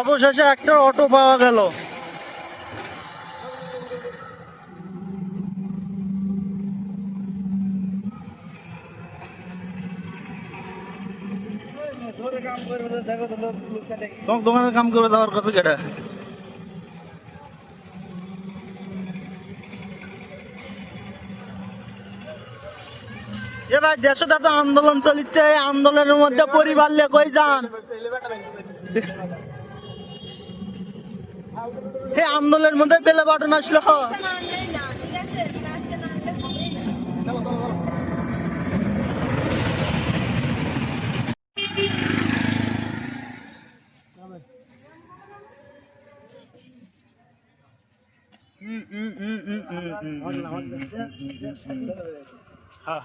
অবশেষে একটা অটো পাওয়া গেল। দোকানের কাম করবে দেওয়ার কাছে কেটা এ দেশে তো আন্দোলন চলিচ্ছে এই আন্দোলনের মধ্যে পরিবার কই যান। এই আন্দোলনের মধ্যে বেলে বাটন আসলো হ্যাঁ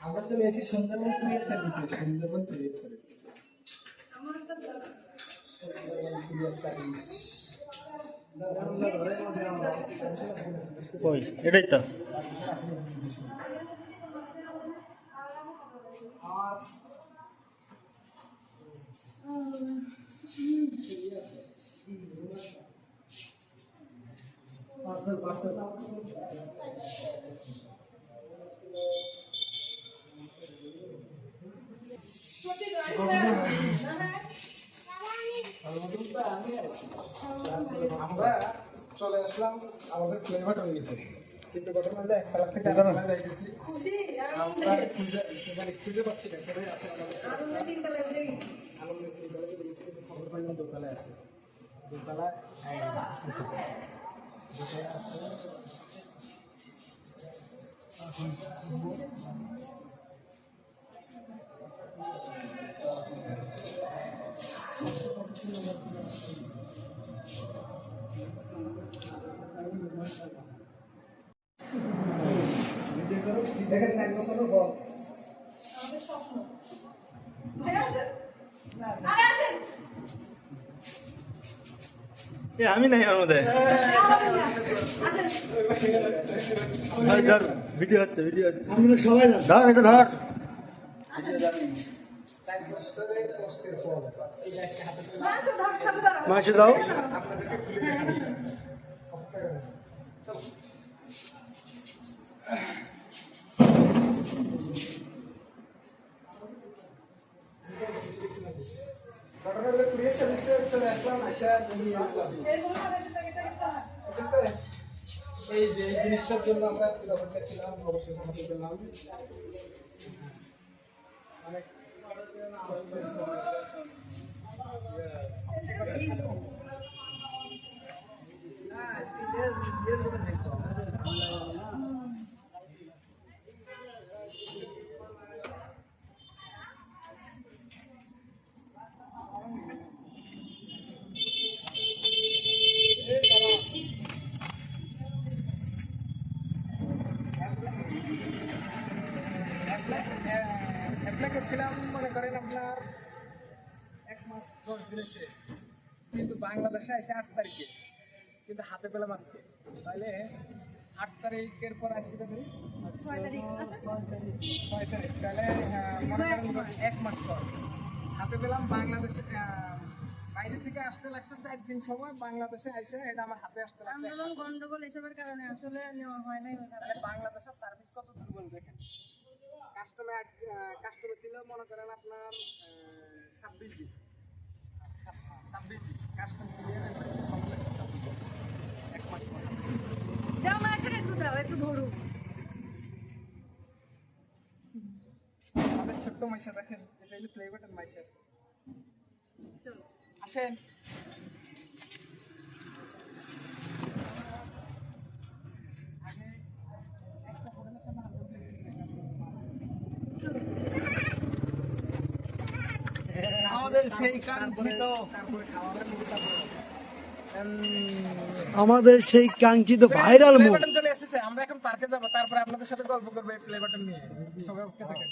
আমরা চলে এসেছি সুন্দরবন কুরিয়ার সার্ভিসে সুন্দরবন কুরিয়ার সার্ভিস কই? এটাই তো। পার্সেল পার্সেল আমরা চলে আসলাম আমাদের ফ্লেভার টঙ্গিতে কিন্তু ঘটনা হলো থেকে আমরা খুঁজে মানে খুঁজে পাচ্ছি না কোথায় আছে আমাদের। গেছি। কিন্তু খবর পাইলাম দোতলায় আছে। দোতলায় দোতলায় আছে। দেখেন চার বছরের পর এ আমি নাই মধ্যে ধর ভিডিও হচ্ছে ভিডিও হচ্ছে। সবাই ধর এটা ধর। মাংস দাও ঘটনা হলো কুরিয়ার সার্ভিসে চলে আসলাম আসা যদি এই যে এই জিনিসটার জন্য আমরা একটু অপেক্ষা ছিলাম অবশ্যই হাতে পেলাম অনেক অ্যাপ্লাই করেন আপনার এক মাস দশ দিন এসে কিন্তু বাংলাদেশে আছে আট তারিখে। কিন্তু হাতে পেলাম আজকে। তাহলে আট তারিখের পর আজকে ছয় তারিখ। ছয় তারিখ। তাহলে মনে করেন এক মাস পর। হাতে পেলাম বাংলাদেশে বাইরে থেকে আসতে লাগছে চার দিন সময়। বাংলাদেশে এসে এটা আমার হাতে আসতে লাগছে। আন্দোলন গন্ডগোল এসবের কারণে আসলে নেওয়া হয় নাই। বাংলাদেশের সার্ভিস কত দুর্বল দেখেন। কাস্টমার কাস্টমার ছিল মনে করেন আপনার ছাব্বিশ দিন। ছাব্বিশ দিন। কাস্টমার একটু দাও একটু ধরু। তো মাইশা দেখেন এটা হলো প্লে বাটন মাইশা। আসেন আগে একটা হোটেলের সামনে হাত আমাদের সেই কাঙ্ক্ষিত ভাইরাল মুখ তারপরে আমাদের সেই কাঙ্ক্ষিত ভাইরাল প্লে চলে এসেছে আমরা এখন পার্কে যাব তারপরে আপনাদের সাথে গল্প করব প্লে বাটন নিয়ে। সবাই ওকে থাকেন।